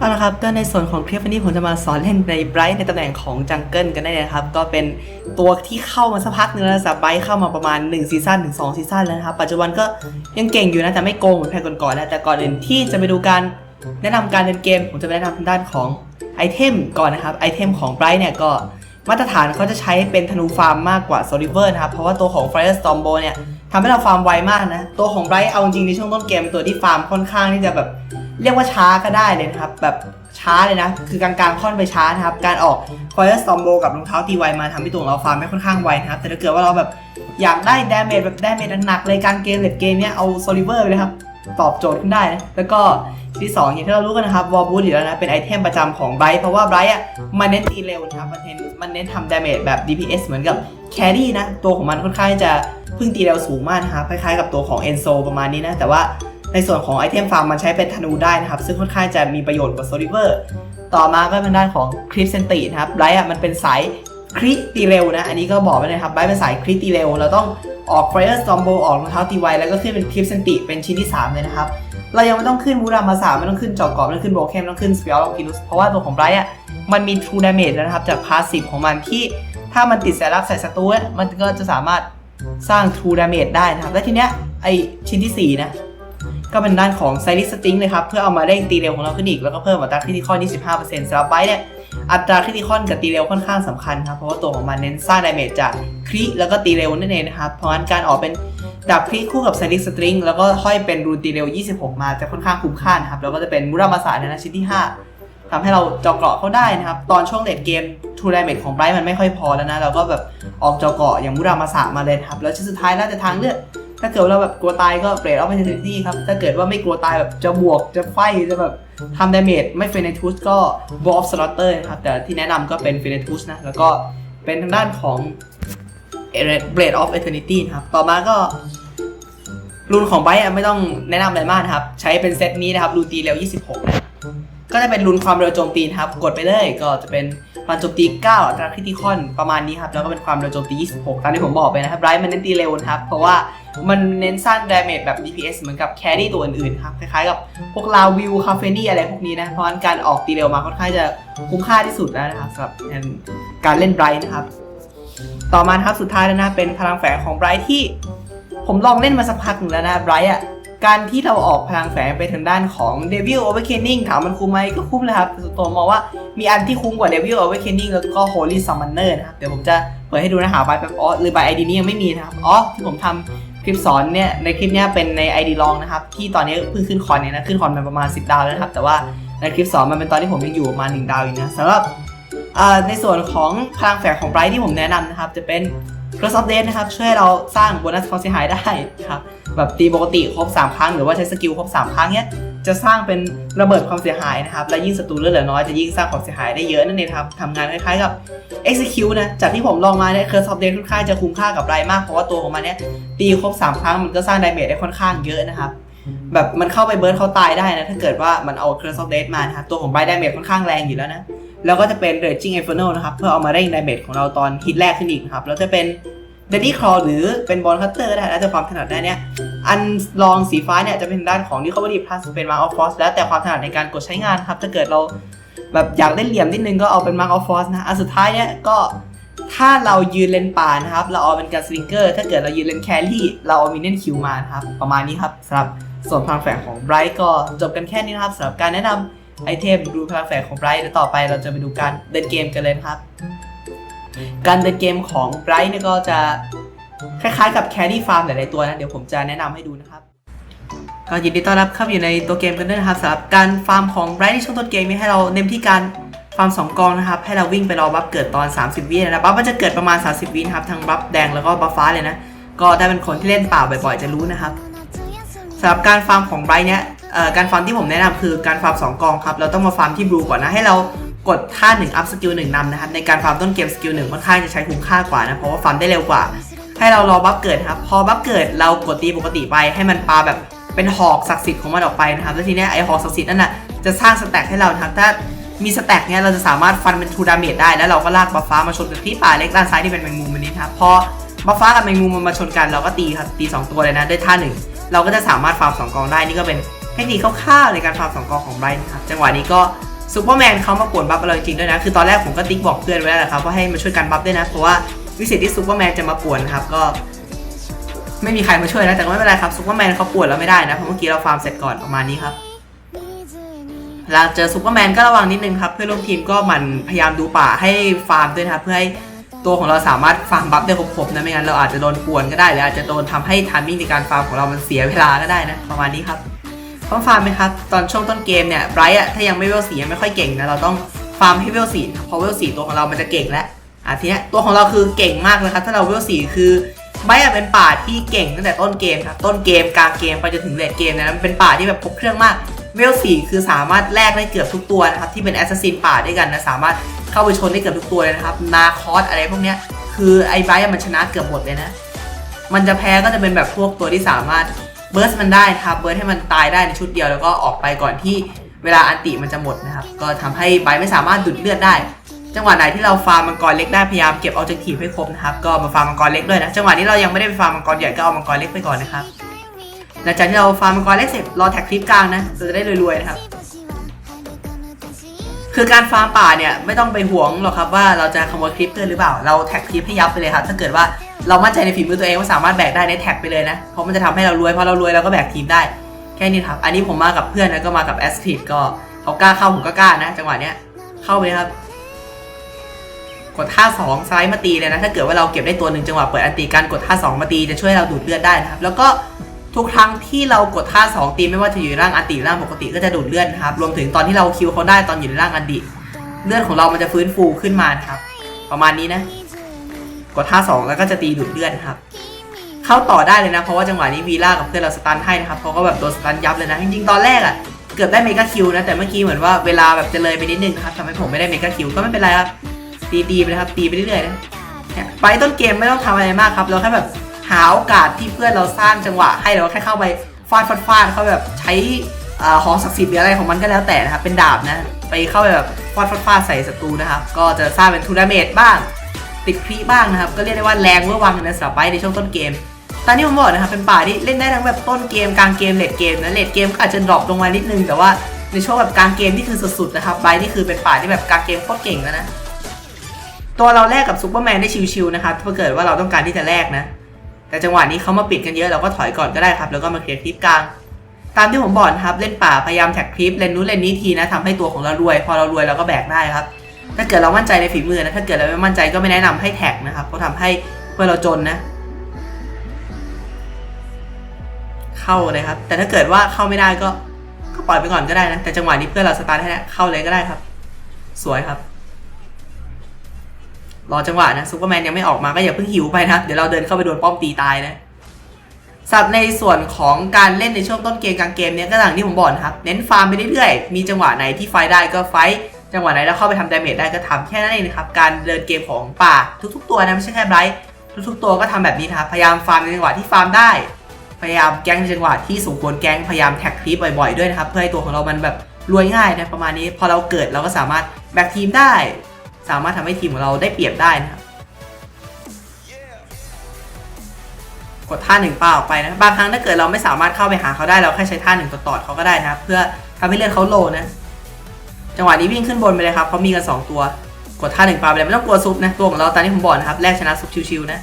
เอาละครับก็ในส่วนของคลิปวันนี้ผมจะมาสอนเล่นในไบรท์ในตำแหน่งของจังเกิลกันได้เลยนะครับ ก็เป็นตัวที่เข้ามาสักพักนึงแล้วสับไบรท์เข้ามาประมาณ1ซีซั่นถึง2ซีซั่นแล้วนะครับ ปัจจุบันก็ยังเก่งอยู่นะแต่ไม่โกงเหมือนแพ้ก่อนๆนะแต่ก่อนอื่นที่จะไปดูการแนะนำการเล่นเกม ผมจะไปแนะนำทาด้านของไอเทมก่อนนะครับไอเทมของไบรท์เนี่ยก็มาตรฐานเขาจะใช้เป็นธนูฟาร์มมากกว่าโซลิเวอร์นะครับเพราะว่าตัวของ Fire Storm Bow เนี่ยทำให้เราฟาร์มไวมากนะตัวของไบรท์เอาจริงในช่วงต้นเกมเป็นตัวที่ฟาร์มค่อนข้างที่จะแบบ เรียกว่าช้าก็ได้เลยนะครับ แบบช้าเลยนะ คือกลางๆค่อนไปช้านะครับ การออก Fire Storm Bow กับรองเท้าตีไวมาทำให้ตัวงเราฟาร์มไม่ค่อนข้างไวนะครับ แต่ถ้าเกิดว่าเราแบบอยากได้ดาเมจแบบดาเมจหนักๆเลยการเกมเล็ดเกมเนี้ยเอาโซลิเวอร์ไปเลยครับ ตอบโจทย์ขึ้นได้นะแล้วก็ที่สองอย่างที่เรารู้กันนะครับวอลบูทอยู่แล้วนะ เป็นไอเทมประจำของไบรท์เพราะว่าไบรท์อะมันเน้นตีเร็วนะครับมันเน้นมันเน้นทำดาเมจแบบ DPS เหมือนกับแครี่นะ ตัวของมันค่อนข้างจะพึ่งตีเร็วสูงมากนะครับคล้ายๆกับตัวของ Enzo ประมาณนี้นะ แต่ว่า ในส่วนของไอเทมฟาร์มมันใช้เป็นธนูได้นะครับ ซึ่งค่อนข้างจะมีประโยชน์กว่าโซลิเวอร์ต่อมาก็เป็นด้านของคริปเซนตินะครับไบรท์อะมันเป็นสายคริตีเร็วนะ อันนี้ก็บอกไว้เลยครับไบรท์เป็นสายคริตีเร็ว เราต้องออก Fire Storm Bow ออกรองเท้าตีไวแล้วก็ขึ้นเป็นคริปเซนติเป็นชิ้นที่ 3 เลยนะครับ เรายังไม่ต้องขึ้นมูรามาสาไม่ต้องขึ้นจอกกรอบไม่ต้องขึ้นโบเคมไม่ต้องขึ้นสเปียร์ลอกินุสเพราะว่าตัวของไบรท์อะมันมี True Damage แล้วนะครับจากพาสซีฟของมันที่ถ้ามันติดแสลักใส่ศัตรูเนี่ยมันก็จะสามารถสร้าง True Damage ได้นะครับและทีเนี้ยไอชิ้นที่สี่นะ ก็เป็นด้านของไซริสติงเลยครับ เพื่อเอามาเร่งตีเร็วของเราขึ้นอีก แล้วก็เพิ่มอัตราคริติคอล25%สำหรับไบต์เนี่ยอัตราคริติคอลกับตีเร็วค่อนข้างสำคัญครับ เพราะว่าตัวของมันเน้นสร้างดาเมจจากคริแล้วก็ตีเร็วนั่นเองนะครับ เพราะงั้นการออกเป็นดาบคริคู่กับไซริสติงแล้วก็ห้อยเป็นรูนตีเร็ว 26 มาจะค่อนข้างคุ้มค่านะครับ แล้วก็จะเป็นมุรามาสาในชิ้นที่ 5ทำให้เราเจาะเกาะเขาได้นะครับ ตอนช่วงเลดเกมทูดาเมจของไบรท์มันไม่ค่อยพอแล้วนะ เราก็แบบออกจาะเกาะอย่างมุรามาสามาเลยครับ แล้วชิ้นสุดท้ายน่าจะทางเลือก ถ้าเกิดเราแบบกลัวตายก็เบรดออฟเ t น r ตี้ครับ ถ้าเกิดว่าไม่กลัวตายแบบจะบวกจะไฟจะแบบทำดาเมจไม่เฟน t ทูสก็บอฟสลอตเตอร์ครับ แต่ที่แนะนำก็เป็นเฟน t ทูสนะ แล้วก็เป็นทางด้านของเบรดออฟเ t น r ตี้ครับ ต่อมาก็รูนของไบต์ไม่ต้องแนะนำอะไรมากครับ ใช้เป็นเซตนี้นะครับ รูนตีเร็ว 26นะ ก็จะเป็นรูนความเร็วโจมตีนะครับ กดไปเลยก็จะเป็นความโจมตี 9 อัตราคริติคอนประมาณนี้ครับ แล้วก็เป็นความเร็วโจมตี 26 ตามที่ผมบอกไปนะครับไรท์มันเน้นตีเร็วนะครับ เพราะว่ามันเน้นสร้างดาเมจแบบ DPS เหมือนกับแครี่ตัวอื่นๆครับ คล้ายๆกับพวกลาวิวคาเฟนี่อะไรพวกนี้นะ เพราะฉะนั้นการออกตีเร็วมาค่อนข้างจะคุ้มค่าที่สุดแล้วนะครับสำหรับการเล่นไบรท์นะครับ ต่อมาครับสุดท้ายแล้วนะเป็นพลังแฝงของไบรท์ที่ผมลองเล่นมาสักพักหนึ่งแล้วนะไบรท์อะ การที่เราออกพลังแฝงไปทางด้านของ Devil Awakening ถามมันคุ้มไหมก็คุ้มเลยครับต่ส่วนตัวมองว่ามีอันที่คุ้มกว่า Devil Awakening แล้วก็ Holy Summoner นะครับ เดี๋ยวผมจะเปิดให้ดูนะหาใบแบบอ๋อหรือใบ ID นี้ยังไม่มีนะครับ อ๋อ ที่ผมทำคลิปสอนเนี่ยในคลิปเนี้ยเป็นใน ID ลองนะครับ ที่ตอนนี้เพิ่งขึ้นคอนเนี่ยนะ ขึ้นคอนมาประมาณ 10 ดาวแล้วนะครับ แต่ว่าในคลิปสอนมันเป็นตอนที่ผมยังอยู่ประมาณ1ดาวอยู่นะสำหรับในส่วนของพลังแฝงของไบรท์ที่ผมแนะนำนะครับจะเป็น Cross Update นะครับ ช่วยให้เราสร้างโบนัสความเสียหายได้ครับแบบตีปกติครบ 3 ครั้ง หรือว่าใช้สกิลครบ 3 ครั้งเนี้ยจะสร้างเป็นระเบิดความเสียหายนะครับ และยิ่งศัตรูเลือดเหลือน้อยจะยิ่งสร้างความเสียหายได้เยอะนั่นเองครับทำงานคล้ายๆกับ execute นะ จากที่ผมลองมาเนี่ย Curse of Death ค่อนข้างจะคุ้มค่ากับไรมาก เพราะว่าตัวของมันเนี่ยตีครบ 3 ครั้งมันก็สร้างดาเมจได้ค่อนข้างเยอะนะครับ แบบมันเข้าไปเบิร์นเขาตายได้นะ ถ้าเกิดว่ามันเอา Curse of Death มานะครับตัวของไบดาเมจค่อนข้างแรงอยู่แล้วนะ แล้วก็จะเป็น Raging Inferno นนะครับ เพื่อเอามาเร่งไดเมจของเราตอนฮิตแรกขึ้นอีกนะครับ แล้วจะเป็นเดดดี้คลอหรือเป็นบอลคัตเตอร์ก็ได้แล้วแต่ความถนัดได้เนี่ย อันรองสีฟ้าเนี่ยจะเป็นด้านของ Recovery Plus เป็น Mark of Force แล้วแต่ความถนัดในการกดใช้งานครับถ้าเกิดเราแบบอยากเล่นเหลี่ยมนิดนึงก็เอาเป็น Mark of Force นะอันสุดท้ายเนี่ยก็ ถ้าเรายืนเลนป่านะครับ เราเอาเป็นการสลิงเกอร์ ถ้าเกิดเรายืนเลนแครี่ เราเอามินเนนคิวมานะครับ ประมาณนี้ครับสำหรับส่วนพลังแฝงของไบรท์ก็จบกันแค่นี้นะครับสำหรับการแนะนำไอเทมดูพลังแฝงของไบรท์แล้วต่อไปเราจะไปดูการเล่นเกมกันเลยครับ การเดินเกมของไบรท์เนี่ยก็จะคล้ายๆกับแครี่ฟาร์มหลายๆตัวนะ เดี๋ยวผมจะแนะนำให้ดูนะครับก็ยินดีต้อนรับเข้าอยู่ในตัวเกมกันด้วยนะครับสำหรับการฟาร์มของไบรท์ในช่วงต้นเกมนี้ให้เราเน้นที่การ ฟาร์ม2กองนะครับ ให้เราวิ่งไปรอบัฟเกิดตอน 30 วินะบัฟมันจะเกิดประมาณ 30 วินะครับ ทั้งบัฟแดงแล้วก็บัฟฟ้าเลยนะ ก็ได้เป็นคนที่เล่นเปล่าบ่อยๆ จะรู้นะครับสำหรับการฟาร์มของไบรท์เนี่ยเอ่อการฟาร์มที่ผมแนะนำคือการฟาร์มสองกองครับ เราต้องมาฟาร์มที่บลูก่อนนะ ให้เรากดท่า1อัพสกิล1นำนะครับ ในการฟาร์มต้นเกมสกิล1ค่อนข้างจะใช้คุ้มค่ากว่านะ เพราะว่าฟาร์มได้เร็วกว่า ให้เรารอบัฟเกิดครับ พอบัฟเกิดเรากดตีปกติไป ให้มันปาแบบเป็นหอกศักดิ์สิทธิ์ของมันออกไปนะครับ แล้วทีนี้ไอหอกศักดิ์สิทธิ์นั่นน่ะจะสร้างสแต็กให้เรานะครับถ้า มีสแต็กเนี้ยเราจะสามารถฟันเป็นทูดาเมจได้ แล้วเราก็ลากบัฟฟ้ามาชนกับที่ป่าเล็กด้านซ้ายที่เป็นแมงมุมอันนี้ครับพอบัฟฟ้ากับแมงมุมมันมาชนกันเราก็ตีครับตี 2 ตัวเลยนะด้วยท่าหนึ่งเราก็จะสามารถฟาร์มสองกองได้นี่ก็เป็นเทคนิคคร่าวๆในการฟาร์มสองกองของไบรท์นะครับจังหวะนี้ก็ซูเปอร์แมนเขามาป่วนบัฟเราจริงด้วยนะ คือตอนแรกผมก็ติ๊กบอกเพื่อนไว้แล้วแหละครับว่าให้มาช่วยกันบัฟด้วยนะ เพราะว่าวิสิตที่ซูเปอร์แมนจะมาป่วนครับก็ ไม่มีใครมาช่วยนะแต่ก็ไม่เป็นไรครับซูเปอร์แมนเขาป่วนเราไม่ได้นะเพราะเมื่อกี้เราฟาร์มเสร็จก่อนประมาณนี้ครับ เวลาเจอซูเปอร์แมนก็ระวังนิดนึงครับ เพื่อนร่วมทีมก็หมันพยายามดูป่าให้ฟาร์มด้วยนะครับเพื่อให้ตัวของเราสามารถฟาร์มบัฟได้ครบๆนะไม่งั้นเราอาจจะโดนป่วนก็ได้หรืออาจจะโดนทำให้ทันมิ่งในการฟาร์มของเรามันเสียเวลาก็ได้นะประมาณนี้ครับต้องฟาร์มไหมครับตอนช่วงต้นเกมเนี่ยไบรท์อะถ้ายังไม่เวลสียังไม่ค่อยเก่งนะเราต้องฟาร์มให้เวลสีครับพอเวลสีตัวของเรามันจะเก่งแล้วอะทีนี้ตัวของเราคือเก่งมากเลยครับถ้าเราเวลสีคือไบรท์อะเป็นป่าที่เก่งตั้งแต่ต้นเกมครับต้นเกมกลางเกมไปจนถึงเลดเกมนะมันเป็นป่าที่แบบครบเครื่องมาก เวลสี่คือสามารถแลกได้เกือบทุกตัวนะครับที่เป็นแอสซัสซินป่าด้วยกันนะสามารถเข้าไปชนได้เกือบทุกตัวเลยนะครับนาคอสอะไรพวกเนี้ยคือไอ้ไบรท์มันชนะเกือบหมดเลยนะ มันจะแพ้ก็จะเป็นแบบพวกตัวที่สามารถเบิร์สมันได้นะครับเบิร์สให้มันตายได้ในชุดเดียวแล้วก็ออกไปก่อนที่เวลาอันติมันจะหมดนะครับ ก็ทำให้ไบร์ไม่สามารถดูดเลือดได้ จังหวะไหนที่เราฟาร์มมังกรเล็กได้พยายามเก็บเอาจังทีให้ครบนะครับ ก็มาฟาร์มมังกรเล็กด้วยนะ จังหวะนี้เรายังไม่ได้ไปฟาร์มมังกรใหญ่ก็เอามังกรเล็กไปก่อนนะครับ หลังจากที่เราฟาร์มมังกรเล็กเสร็จรอแท็กคลิปกลางนะเราจะได้รวยๆนะครับ คือการฟาร์มป่าเนี่ยไม่ต้องไปห่วงหรอกครับว่าเราจะขโมยคลิปเกินหรือเปล่า เราแท็กคลิปให้ยับไปเลยครับถ้าเกิดว่าเรามั่นใจในฝีมือตัวเองว่าสามารถแบกได้ในแท็กไปเลยนะ เพราะมันจะทำให้เรารวยพอเรารวยเราก็แบกทีมได้แค่นี้ครับ อันนี้ผมมากับเพื่อนนะก็มากับแอสทีก็เขากล้าเข้าผมก็กล้านะ จังหวะเนี้ยเข้าไปครับ กดท่าสองสไลด์มาตีเลยนะ ถ้าเกิดว่าเราเก็บได้ตัวหนึ่งจังหวะเปิดอันตีการกดท่าสองมาตีจะช่วยเราดูดเลือดได้นะครับ แล้วก็ ทุกครั้งที่เรากดท่าสองตีไม่ว่าจะอยู่ในร่างอติร่างปกติก็จะดูดเลือดนะครับ รวมถึงตอนที่เราคิวเขาได้ตอนอยู่ในร่างอันติเลือดของเรามันจะฟื้นฟูขึ้นมาครับ ประมาณนี้นะ กดท่าสองแล้วก็จะตีดูดเลือดครับ เข้าต่อได้เลยนะ เพราะว่าจังหวะนี้วีล่ากับเพื่อนเราสตันให้นะครับเขาก็แบบโดนสตันยับเลยนะ จริงๆตอนแรกอะ่ะเกือบได้เมกาคิวนะแต่เมื่อกี้เหมือนว่าเวลาแบบจะเลยไปนิดนึงนะครับทำให้ผมไม่ได้เมกาคิวก็ไม่เป็นไรครับตีตีๆไปเลยครับตีไปเรื่อยๆนะไปต้นเกมไม่ต้องทำอะไรมากครับเราแค่แบบ หาโอกาสที่เพื่อนเราสร้างจังหวะ ให้เราแค่เข้าไปฟาดฟาดฟาดเขาแบบใช้อ่องศักดิ์สิทธิ์หรืออะไรของมันก็แล้วแต่นะครับเป็นดาบนะไปเข้าไปแบบฟาดฟาดฟาดใส่ศัตรูนะครับก็จะสร้างเป็นทูนาเมตบ้าง ติดครีบ้างนะครับ ก็เรียกได้ว่าแรงเวอร์วังในสำหรับไปในช่วงต้นเกมตอนนี้ผมบอกนะครับเป็นป่าที่เล่นได้ทั้งแบบต้นเกมกลางเกมเลดเกมนะเลดเกมก็อาจจะดรอปลงมานิดนึงแต่ว่าในช่วงแบบกลางเกมนี่คือสุดๆนะครับไบนี่คือเป็นป่าที่แบบกลางเกมโคตรเก่งแล้วนะตัวเราแลกกับซูเปอร์แมนได้ชิวๆนะครับถ้าเกิดว่าเราต้องการที่จะแลกนะ แต่จังหวะนี้เขามาปิดกันเยอะเราก็ถอยก่อนก็ได้ครับ แล้วก็มาเคลียร์คลิปกลาง ตามที่ผมบอกครับเล่นป่าพยายามแท็กคลิปเล่นนู้นเล่นนี้ทีนะทำให้ตัวของเรารวย พอเรารวยเราก็แบกได้ครับ ถ้าเกิดเรามั่นใจในฝีมือนะถ้าเกิดเราไม่มั่นใจก็ไม่แนะนำให้แท็กนะครับเพราะทำให้เพื่อเราจนนะ เข้าเลยครับ แต่ถ้าเกิดว่าเข้าไม่ได้ก็ก็ปล่อยไปก่อนก็ได้นะแต่จังหวะนี้เพื่อนเราสตาร์ทให้เข้าเลยก็ได้ครับ สวยครับ รอจังหวะนะซูเปอร์แมนยังไม่ออกมาก็อย่าเพิ่งหิวไปนะเดี๋ยวเราเดินเข้าไปโดนป้อมตีตายนะสำหรับในส่วนของการเล่นในช่วงต้นเกมกลางเกมเนี้ยก็อย่างที่ผมบอกนะครับ เน้นฟาร์มไปเรื่อยๆ มีจังหวะไหนที่ไฟได้ก็ไฟ จังหวะไหนเราเข้าไปทำดาเมจได้ก็ทำแค่นั้นเองนะครับ การเดินเกมของป่าทุกๆตัวนะไม่ใช่แค่ไบรท์ทุกๆตัวก็ทำแบบนี้นะครับ พยายามฟาร์มในจังหวะที่ฟาร์มได้ พยายามแก๊งในจังหวะที่สมควรแก๊ง พยายามแท็กคลิปบ่อยๆด้วยนะครับ เพื่อให้ตัวของเรามันแบบรวยง่ายนะประมาณนี้ พอเราเกิดเราก็สามารถแบกทีมได้ สามารถทำให้ทีมของเราได้เปรียบได้นะครับกดท่าหนึ่งปาออกไปนะบางครั้งถ้าเกิดเราไม่สามารถเข้าไปหาเขาได้เราแค่ใช้ท่าหนึ่งต่อๆเขาก็ได้นะเพื่อทำให้เลือดเขาโลนะ จังหวะนี้วิ่งขึ้นบนไปเลยครับเขามีกันสองตัวกดท่าหนึ่งปาไปเลยไม่ต้องกลัวซุปนะตัวของเราตอนนี้ผมบอกนะครับแรกชนะซุปชิวๆนะ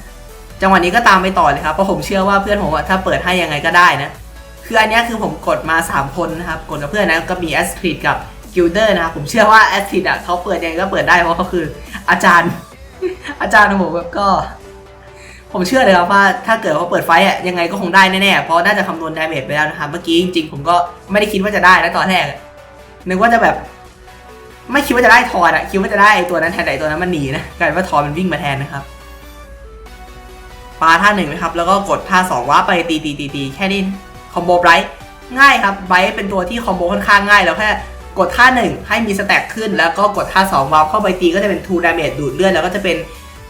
จังหวะนี้ก็ตามไปต่อเลยครับเพราะผมเชื่อว่าเพื่อนผมถ้าเปิดให้ยังไงก็ได้นะคืออันนี้คือผมกดมา 3 คนนะครับกดกับเพื่อนนะก็มีแอสทริดกับ กิลเดอร์นะครับผมเชื่อว่าแอสติดอะเขาเปิดยังไงก็เปิดได้เพราะเขาคือ อาจารย์ อาจารย์ของผมแบบก็ ผมเชื่อเลยครับว่าถ้าเกิดว่าเปิดไฟอะยังไงก็คงได้แน่ๆเพราะน่าจะคำนวณดาเมจไปแล้วนะครับเมื่อกี้จริงๆผมก็ไม่ได้คิดว่าจะได้นะตอนแรกนึกว่าจะแบบ ไม่คิดว่าจะได้ทอนอะคิดว่าจะได้ไอตัวนั้นแทนแต่ไอตัวนั้นมันหนีนะกลายเป็นว่าทอนมันวิ่งมาแทนนะครับปาท่าหนึ่งนะครับ แล้วก็กดท่าสองว่าไปตีตีตีตีแค่นี้คอมโบไบรท์ง่ายครับไบรท์เป็นตัวที่คอมโบค่อนข้างง่ายแล้วแค่ กดท่าหนึ่งให้มีสแต็กขึ้น แล้วก็กดท่าสองวาร์ปเข้าไปตีก็จะเป็นทูดาเมจดูดเลือดแล้วก็จะเป็น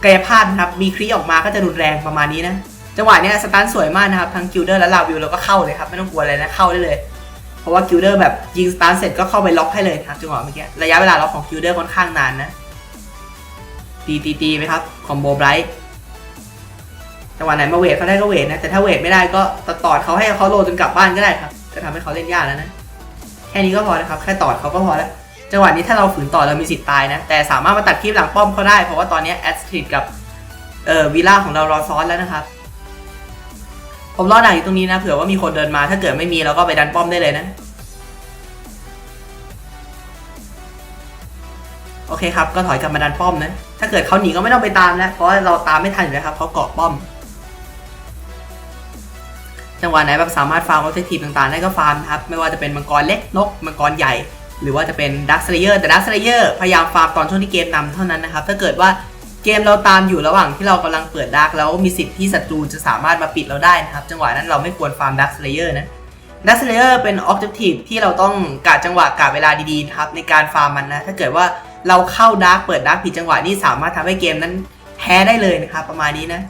กายภาพนะครับ มีครีออกมาก็จะรุนแรงประมาณนี้นะ จังหวะเนี้ยสตันสวยมากนะครับ ทั้งกิลเดอร์และลาวิวแล้วก็เข้าเลยครับ ไม่ต้องกลัวอะไรนะเข้าได้เลย เพราะว่ากิลเดอร์แบบยิงสตันเสร็จก็เข้าไปล็อกให้เลยครับจังหวะเมื่อกี้ระยะเวลาล็อกของกิลเดอร์ค่อนข้างนานนะตีตีตีไปครับคอมโบไบรท์จังหวะไหนมาเวทเขาได้ก็เวทนะแต่ถ้าเวทไม่ได้ก็ตอดต่อเขาให้เขาโลจนกลับบ้านก็ได้ครับจะทำให้เขาเล่นยากแล้วนะ ค่นี้ก็พอนะครับ แค่ตอดเขาก็พอแล้ว จังหวะนี้ถ้าเราฝืนต่อเรามีสิทธิ์ตายนะ แต่สามารถมาตัดคลิปหลังป้อมเขาได้ เพราะว่าตอนนี้แอสตริดกับเอ่อวิลล่าของเรารอซ้อนแล้วนะครับ ผมรอดักอยู่ตรงนี้นะเผื่อว่ามีคนเดินมา ถ้าเกิดไม่มีเราก็ไปดันป้อมได้เลยนะ โอเคครับ ก็ถอยกลับมาดันป้อมนะ ถ้าเกิดเขาหนีก็ไม่ต้องไปตามแล้ว เพราะเราตามไม่ทันอยู่แล้วครับเขาเกาะป้อม จังหวะไหนแบบสามารถฟาร์มออบเจกตีฟต่างๆ ได้ก็ฟาร์มนะครับ ไม่ว่าจะเป็นมังกรเล็กนกมังกรใหญ่ หรือว่าจะเป็นดักสเลเยอร์แต่ดักสเลเยอร์พยายามฟาร์มตอนช่วงที่เกมนำเท่านั้นนะครับ ถ้าเกิดว่าเกมเราตามอยู่ระหว่างที่เรากำลังเปิดดักแล้วมีสิทธิ์ที่ศัตรูจะสามารถมาปิดเราได้นะครับ จังหวะนั้นเราไม่ควรฟาร์มดักสเลเยอร์นะดักสเลเยอร์เป็นออบเจกตีฟที่เราต้องกะจังหวะกะเวลาดีๆนะครับในการฟาร์มมันนะถ้าเกิดว่าเราเข้าดักเปิดดักผิดจังหวะนี่สามารถทำให้เกมนั้นแพ้ได้เลยนะครับประมาณนี้นะ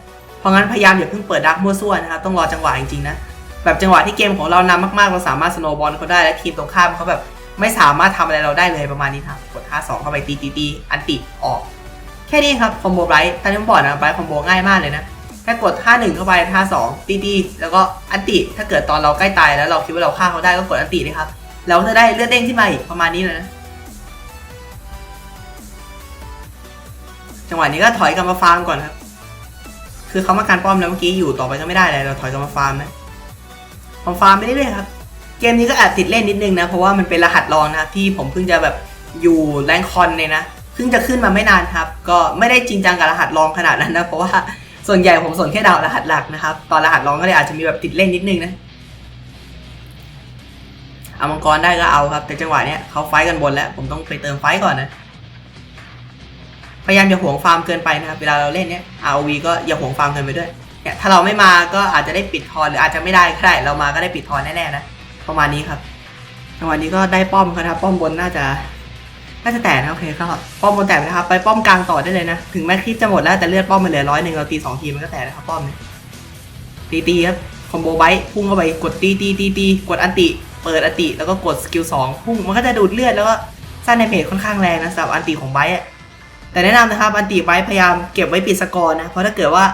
ราะงั้นพยายามอย่าเพิ่งเปิดดักมั่วซั่วนะครับต้องรอจังหวะจริงๆนะแบบจังหวะที่เกมของเรานำมากๆเราสามารถสโนว์บอลเขาได้และทีมตรงข้ามเขาแบบไม่สามารถทำอะไรเราได้เลยประมาณนี้ครับกด 5 2 เข้าไปตีตีตีอันติออก แค่นี้ครับคอมโบไบรท์ตอนนี้ผมบอกนะไบรท์คอมโบง่ายมากเลยนะแค่กด 5 1 เข้าไป 5 2 ตีตีแล้วก็อันติถ้าเกิดตอนเราใกล้ตายแล้วเราคิดว่าเราฆ่าเขาได้ก็กดอันติเลยครับเราก็จะได้เลือดเด้งขึ้นมาอีกประมาณนี้เลยนะจังหวะนี้ก็ถอยกลับมาฟาร์มก่อนครับ คือเขามาการป้อมแล้วเมื่อกี้อยู่ต่อไปก็ไม่ได้เลยเราถอยกลับมาฟาร์มนะผมฟาร์มไปเรื่อยๆครับ เกมนี้ก็แอบติดเล่นนิดนึงนะ เพราะว่ามันเป็นรหัสรองนะที่ผมเพิ่งจะแบบอยู่แรงคอนเลยนะเพิ่งจะขึ้นมาไม่นานครับ ก็ไม่ได้จริงจังกับรหัสรองขนาดนั้นนะ เพราะว่าส่วนใหญ่ผมสนแค่ดาวรหัสหลักนะครับ ตอนรหัสรองก็เลยอาจจะมีแบบติดเล่นนิดนึงนะเอามังกรได้ก็เอาครับ แต่จังหวะเนี้ยเขาไฟกันบนแล้ว ผมต้องไปเติมไฟก่อนนะ พยายามอย่าห่วงฟาร์มเกินไปนะครับ เวลาเราเล่นเนี้ย ROV ก็อย่าห่วงฟาร์มเกินไปด้วย เนี่ยถ้าเราไม่มาก็อาจจะได้ปิดทอนหรืออาจจะไม่ได้ก็ได้ เรามาก็ได้ปิดทอนแน่ๆนะ ประมาณนี้ครับจังหวะนี้ก็ได้ป้อมครับป้อมบนน่าจะ น่าจะแตกนะโอเคก็ป้อมบนแตกนะครับ ไปป้อมกลางต่อได้เลยนะ ถึงแม้คลิปจะหมดแล้วแต่เลือดป้อมมันเหลือร้อยหนึ่งเราตีสองทีมันก็แตกนะครับป้อมเนี่ยตีตีครับคอมโบไบต์พุ่งเข้าไปกดตีตีตีตีกดอันติ เปิดอันติแล้วก็กดสกิลสองพุ่งมันก็จะดูดเลือดแล้วก็สร้างในเพจค่อนข้างแรงนะสำหรับอันติของไบต์อะ แต่แนะนำนะครับอันติไบต์พยายามเก็บไว้ปิดสกอร์นะ เพราะถ้าเกิดว่า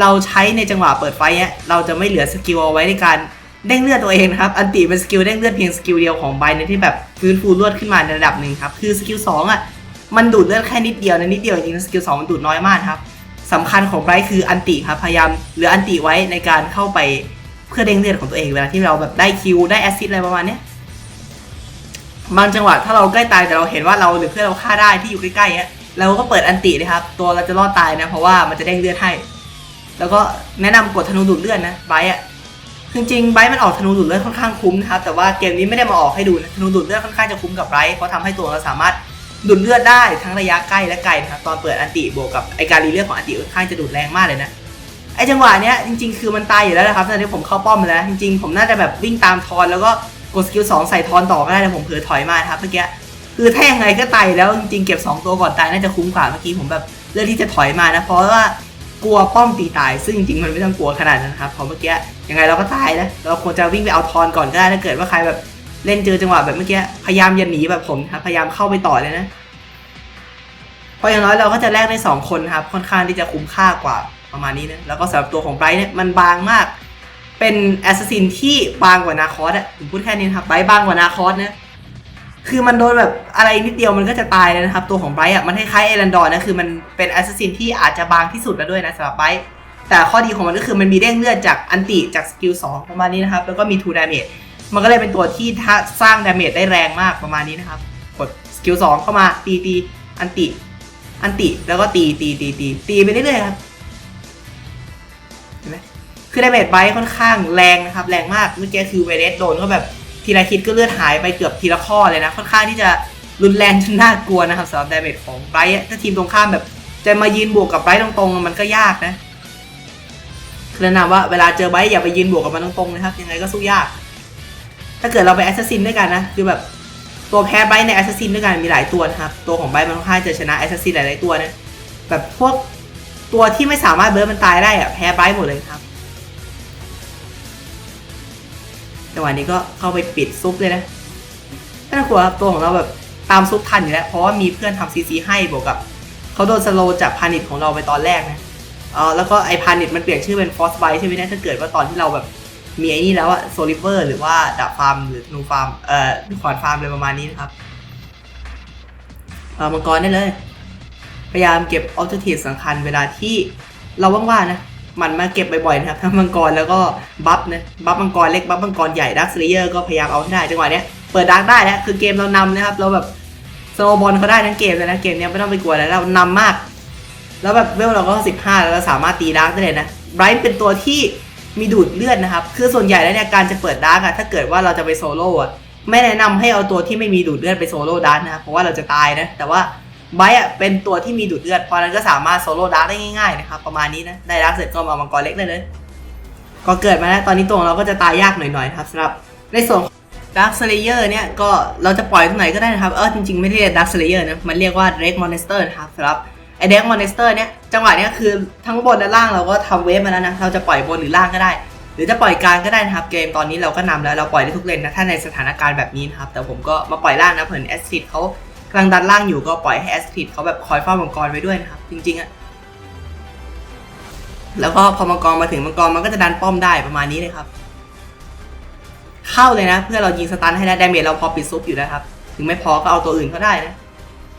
เราใช้ในจังหวะเปิดไฟเนี่ยเราจะไม่เหลือสกิลเอาไว้ในการเด้งเลือดตัวเองนะครับ อันติเป็นสกิลเด้งเลือดเพียงสกิลเดียวของไบในที่แบบฟื้นฟูเลือดขึ้นมาในระดับหนึ่งครับ คือสกิลสองอะมันดูดเลือดแค่นิดเดียวนะนิดเดียวจริงๆสกิลสองมันดูดน้อยมากครับสำคัญของไบรท์คืออันติครับพยายามเหลืออันติไว้ในการเข้าไปเพื่อเด้งเลือดของตัวเองเวลาที่เราแบบได้คิวได้แอสซิสอะไรประมาณเนี้ยบางจังหวะถ้าเราใกล้ตายแต่เราเห็นว่าเราหรือเพื่อนเราฆ่าได้ที่อยู่ใกล้ๆเนี้ย เราก็เปิดอันติเลยครับ ตัวเราจะรอดตายนะ เพราะว่ามันจะเด้งเลือดให้ แล้วก็แนะนำกดธนูดูดเลือดนะไบร์อะจริงๆไบร์มันออกธนูดูดเลือดค่อนข้างคุ้มนะครับ แต่ว่าเกมนี้ไม่ได้มาออกให้ดูนะธนูดูดเลือดค่อนข้างจะคุ้มกับไบร์เพราะทำให้ตัวเราสามารถดูดเลือดได้ทั้งระยะใกล้และไกลนะครับตอนเปิดอันติบวกกับไอการรีเลือดของอันติค่อนข้างจะดูดแรงมากเลยนะไอจังหวะเนี้ยจริงๆคือมันตายอยู่แล้วนะครับตอนนี้ผมเข้าป้อมมาแล้วจริงๆผมน่าจะแบบวิ่งตามทอนแล้วก็กดสกิลสองใส่ทอนต่อก็ได้แต่ผมเผลอถอยมาครับเมื่อกี้ คือถ้ายังไงก็ตายแล้วจริงๆเก็บสองตัวก่อนตายน่าจะคุ้มกว่าเมื่อกี้ผมแบบเลือกที่จะถอยมานะเพราะว่ากลัวป้อมตีตาย ซึ่งจริงๆมันไม่ต้องกลัวขนาดนั้นครับเพราะเมื่อกี้ยังไงเราก็ตายนะเราควรจะวิ่งไปเอาทอนก่อนก็ได้ถ้าเกิดว่าใครแบบเล่นเจอจังหวะแบบเมื่อกี้พยายามอย่าหนีแบบผมครับพยายามเข้าไปต่อเลยนะเพราะอย่างน้อยเราก็จะแลกได้สองคนครับค่อนข้างที่จะคุ้มค่ากว่าประมาณนี้นะแล้วก็สำหรับตัวของไบรท์เนี่ยมันบางมาก เป็นแอสซัสซินที่บางกว่านาคอสอะผมพูดแค่นี้ครับไบรท์บางกว่านาคอสนะ คือมันโดนแบบอะไรนิดเดียวมันก็จะตายเลยนะครับ ตัวของไบรท์อะมันคล้ายๆเอรันดอร์นะคือมันเป็นแอสซัสซินที่อาจจะบางที่สุดแล้วด้วยนะสำหรับไบรท์แต่ข้อดีของมันก็คือมันมีเด้งเลือดจากอันติจากสกิล2ประมาณนี้นะครับ แล้วก็มี2ดาเมจมันก็เลยเป็นตัวที่ถ้าสร้างดาเมจได้แรงมากประมาณนี้นะครับ กดสกิล2เข้ามาตีตีอันติ อันติแล้วก็ตีตีตีตีตีไปเรื่อยๆครับเห็นไหมคือดาเมจไบรท์ค่อนข้างแรงนะครับ แรงมากเมื่อกี้คือเวเรสโดนก็แบบ ทีละคิดก็เลือดหายไปเกือบทีละข้อเลยนะ ค่อนข้างที่จะรุนแรงจนน่ากลัวนะครับสำหรับดาเมจของไบรท์ถ้าทีมตรงข้ามแบบจะมายืนบวกกับไบรท์ตรงๆมันก็ยากนะคือแนะนำว่าเวลาเจอไบรท์อย่าไปยืนบวกกับมันตรงๆนะครับ ยังไงก็สู้ยาก ถ้าเกิดเราไปแอสซัสซินด้วยกันนะ คือแบบตัวแพ้ไบรท์ในแอสซัสซินด้วยกันมีหลายตัวนะครับ ตัวของไบรท์มันค่อนข้างจะชนะแอสซัสซินหลายๆตัวนะ แบบพวกตัวที่ไม่สามารถเบิร์ดมันตายได้อะแพ้ไบรท์หมดเลยครับ จังหวะนี้ก็เข้าไปปิดซุปเลยนะไม่ต้องกลัวครับตัวของเราแบบตามซุปทันอยู่แล้ว เพราะว่ามีเพื่อนทำซีซีให้บวกกับเขาโดนสโลจากพานิชของเราไปตอนแรกนะเออแล้วก็ไอพานิชมันเปลี่ยนชื่อเป็นฟอสไบใช่ไหมนี่ยถ้าเกิดว่าตอนที่เราแบบมีไอ้นี่แล้วอะโซลิเวอร์หรือว่าดาบฟาร์มหรือนูฟาร์มเอ่อขวานฟาร์มอะไรประมาณนี้นะครับเอามังกรได้เลย พยายามเก็บออ t ต t ทีสำคัญเวลาที่เราว่างๆนะ มันมาเก็บบ่อยๆนะครับทั้งมังกรแล้วก็บัฟนะบัฟมังกรเล็กบัฟมังกรใหญ่ดักสเลเยอร์ก็พยายามเอาให้ได้จังหวะเนี้ยเปิดดักได้แล้วคือเกมเรานำนะครับ เราแบบสโลบอลเขาได้ทั้งเกมเลยนะเกมเนี้ยไม่ต้องไปกลัวแล้วเรานำมาก แล้วแบบเวลเราก็ 15 แล้วเราสามารถตีดาร์กได้เลยนะไบรท์เป็นตัวที่มีดูดเลือดนะครับ คือส่วนใหญ่แล้วเนี่ยการจะเปิดดาร์กอะถ้าเกิดว่าเราจะไปโซโล่อะไม่แนะนำให้เอาตัวที่ไม่มีดูดเลือดไปโซโล่ดาร์กนะครับเพราะว่าเราจะตายนะ แต่ว่า ไบรท์อะเป็นตัวที่มีดูดเลือด เพราะนั้นก็สามารถโซโล่ดาร์กได้ง่ายๆนะครับประมาณนี้นะ ได้ดาร์กเสร็จก็มามังกรเล็กได้เลย ก็เกิดมาแล้วตอนนี้ตัวของเราก็จะตายยากหน่อยๆนะครับสำหรับในส่วนดาร์คสเลเยอร์เนี่ยก็เราจะปล่อยตรงไหนก็ได้นะครับ เออจริงๆ ไม่ได้เรียกดาร์คสเลเยอร์นะมันเรียกว่าเดรกมอนสเตอร์นะครับสำหรับไอเดรกมอนสเตอร์เนี่ยจังหวะเนี้ยคือทั้งบนและล่างเราก็ทำเวฟมาแล้วนะเราจะปล่อยบนหรือล่างก็ได้ หรือจะปล่อยกลางก็ได้นะครับเกมตอนนี้เราก็นำแล้วเราปล่อยได้ทุกเลนนะถ้าในสถานการณ์แบบนี้นะครับแต่ผมก็มาปล่อยล่างนะเผื่อแอสซิดเขา กำลังดันล่างอยู่ก็ปล่อยให้แอสซิดเขาแบบคอยเฝ้ามังกรไว้ด้วยนะครับ จริงๆอะแล้วก็พอมังกรมาถึงมังกรมันก็จะดันป้อมได้ประมาณนี้เลยครับ เข้าเลยนะ เพื่อเรายิงสตันให้ได้ดาเมจเราพอปิดซุปอยู่นะครับ ถึงไม่พอก็เอาตัวอื่นก็ได้นะ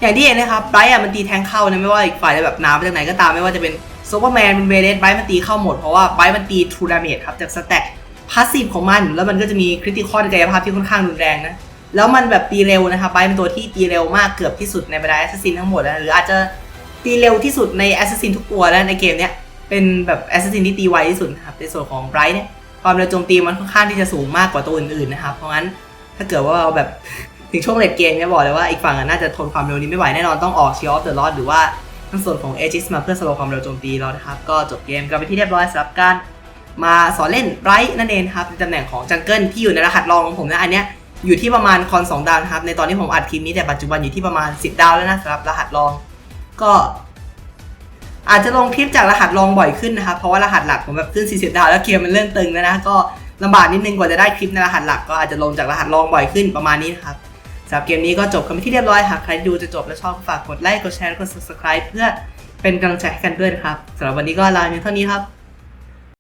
อย่างที่เห็นนะครับไบรท์อะมันตีแทงเข้านะไม่ว่าอีกฝ่ายจะแบบน้ำมาจากไหนก็ตามไม่ว่าจะเป็นซูเปอร์แมนเป็นเวเดสไบรท์มันตีเข้าหมดเพราะว่าไบรท์มันตีทรูดาเมจครับจากสแต็กพาสซีฟของมันแล้วมันก็จะมีคริติคอลกายภาพที่ค่อนข้างรุนแรงนะ แล้วมันแบบตีเร็วนะครับไบรท์เป็นตัวที่ตีเร็วมากเกือบที่สุดในบรรดาแอสซัสซินทั้งหมดนะหรืออาจจะตีเร็วที่สุดในแอสซัสซินทุกตัวแล้วในเกมเนี้ยเป็นแบบแอสซัสซินที่ตีไวที่สุดนะครับในส่วนของไบรท์เนี่ยความเร็วโจมตีมันค่อนข้างที่จะสูงมากกว่าตัวอื่นๆนะครับเพราะงั้นถ้าเกิดว่าเราแบบถึงช่วงเลดเกมเนี่ยบอกเลยว่าอีกฝั่งน่าจะทนความเร็วนี้ไม่ไหวแน่นอนต้องออกชีออฟเดอะลอดหรือว่าทั้งส่วนของเอจิสมาเพื่อสโลความเร็วโจมตีเรานะครับก็จบเกมกันไปที่เรียบร้อยสำหรับการมาสอนเล่นไรท์นั่นเองครับในตำแหน่งของจังเกิลที่อยู่ในรหัสรองของผมนะอันเนี้ย อยู่ที่ประมาณคอน2ดาวนะครับ ในตอนที่ผมอัดคลิปนี้แต่ปัจจุบันอยู่ที่ประมาณ 10 ดาวแล้วนะสำหรับรหัสรอง ก็ อาจจะลงคลิปจากรหัสรองบ่อยขึ้นนะครับ เพราะว่ารหัสหลักผมแบบขึ้น 40 ดาวแล้วเกมมันเริ่มตึงแล้วนะ ก็ลำบากนิดนึงกว่าจะได้คลิปในรหัสหลัก ก็อาจจะลงจากรหัสรองบ่อยขึ้นประมาณนี้นะครับสำหรับเกมนี้ก็จบกันไปที่เรียบร้อยหากใครดูจะจบและชอบฝากกดไลค์กดแชร์กด subscribe เพื่อเป็นกำลังใจให้กันด้วยนะครับสำหรับวันนี้ก็ลาเพียงเท่านี้ครับ